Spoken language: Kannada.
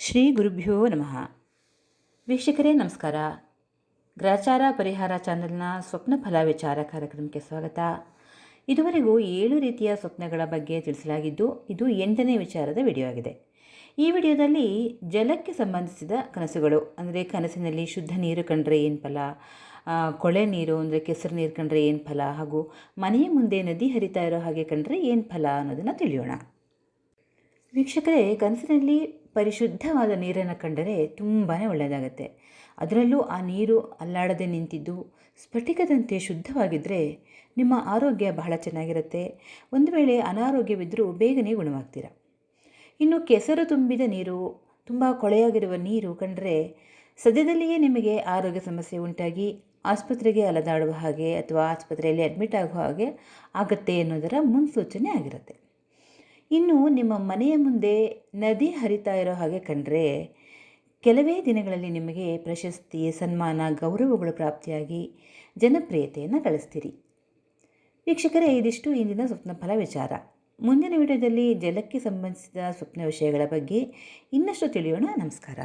ಶ್ರೀ ಗುರುಭ್ಯೋ ನಮಃ. ವೀಕ್ಷಕರೇ, ನಮಸ್ಕಾರ. ಗ್ರಾಚಾರ ಪರಿಹಾರ ಚಾನೆಲ್ನ ಸ್ವಪ್ನ ಫಲ ವಿಚಾರ ಕಾರ್ಯಕ್ರಮಕ್ಕೆ ಸ್ವಾಗತ. ಇದುವರೆಗೂ ಏಳು ರೀತಿಯ ಸ್ವಪ್ನಗಳ ಬಗ್ಗೆ ತಿಳಿಸಲಾಗಿದ್ದು, ಇದು ಎಂಟನೇ ವಿಚಾರದ ವಿಡಿಯೋ ಆಗಿದೆ ಈ ವಿಡಿಯೋದಲ್ಲಿ ಜಲಕ್ಕೆ ಸಂಬಂಧಿಸಿದ ಕನಸುಗಳು, ಅಂದರೆ ಕನಸಿನಲ್ಲಿ ಶುದ್ಧ ನೀರು ಕಂಡ್ರೆ ಏನು ಫಲ? ಕೊಳೆ ನೀರು, ಅಂದರೆ ಕೆಸರು ನೀರು ಕಂಡ್ರೆ ಏನು ಫಲ? ಹಾಗೂ ಮನೆಯ ಮುಂದೆ ನದಿ ಹರಿತಾ ಇರೋ ಹಾಗೆ ಕಂಡ್ರೆ ಏನು ಫಲ ಅನ್ನೋದನ್ನು ತಿಳಿಯೋಣ. ವೀಕ್ಷಕರೇ, ಕನಸಿನಲ್ಲಿ ಪರಿಶುದ್ಧವಾದ ನೀರನ್ನು ಕಂಡರೆ ತುಂಬಾ ಒಳ್ಳೆಯದಾಗತ್ತೆ. ಅದರಲ್ಲೂ ಆ ನೀರು ಅಲ್ಲಾಡದೆ ನಿಂತಿದ್ದು, ಸ್ಫಟಿಕದಂತೆ ಶುದ್ಧವಾಗಿದ್ದರೆ ನಿಮ್ಮ ಆರೋಗ್ಯ ಬಹಳ ಚೆನ್ನಾಗಿರುತ್ತೆ. ಒಂದು ವೇಳೆ ಅನಾರೋಗ್ಯವಿದ್ದರೂ ಬೇಗನೆ ಗುಣವಾಗ್ತೀರ? ಇನ್ನು ಕೆಸರು ತುಂಬಿದ ನೀರು, ತುಂಬ ಕೊಳೆಯಾಗಿರುವ ನೀರು ಕಂಡರೆ ಸದ್ಯದಲ್ಲಿಯೇ ನಿಮಗೆ ಆರೋಗ್ಯ ಸಮಸ್ಯೆ ಉಂಟಾಗಿ ಆಸ್ಪತ್ರೆಗೆ ಅಲೆದಾಡುವ ಹಾಗೆ ಅಥವಾ ಆಸ್ಪತ್ರೆಯಲ್ಲಿ ಅಡ್ಮಿಟ್ ಆಗುವ ಹಾಗೆ ಆಗತ್ತೆ ಅನ್ನೋದರ ಮುನ್ಸೂಚನೆ ಆಗಿರುತ್ತೆ. ಇನ್ನು ನಿಮ್ಮ ಮನೆಯ ಮುಂದೆ ನದಿ ಹರಿತಾ ಇರೋ ಹಾಗೆ ಕಂಡ್ರೆ ಕೆಲವೇ ದಿನಗಳಲ್ಲಿ ನಿಮಗೆ ಪ್ರಶಸ್ತಿ, ಸನ್ಮಾನ, ಗೌರವಗಳು ಪ್ರಾಪ್ತಿಯಾಗಿ ಜನಪ್ರಿಯತೆಯನ್ನು ಗಳಿಸ್ತೀರಿ. ವೀಕ್ಷಕರೇ, ಇದಿಷ್ಟು ಇಂದಿನ ಸ್ವಪ್ನ ಫಲ ವಿಚಾರ. ಮುಂದಿನ ವಿಡಿಯೋದಲ್ಲಿ ಜಲಕ್ಕೆ ಸಂಬಂಧಿಸಿದ ಸ್ವಪ್ನ ವಿಷಯಗಳ ಬಗ್ಗೆ ಇನ್ನಷ್ಟು ತಿಳಿಯೋಣ. ನಮಸ್ಕಾರ.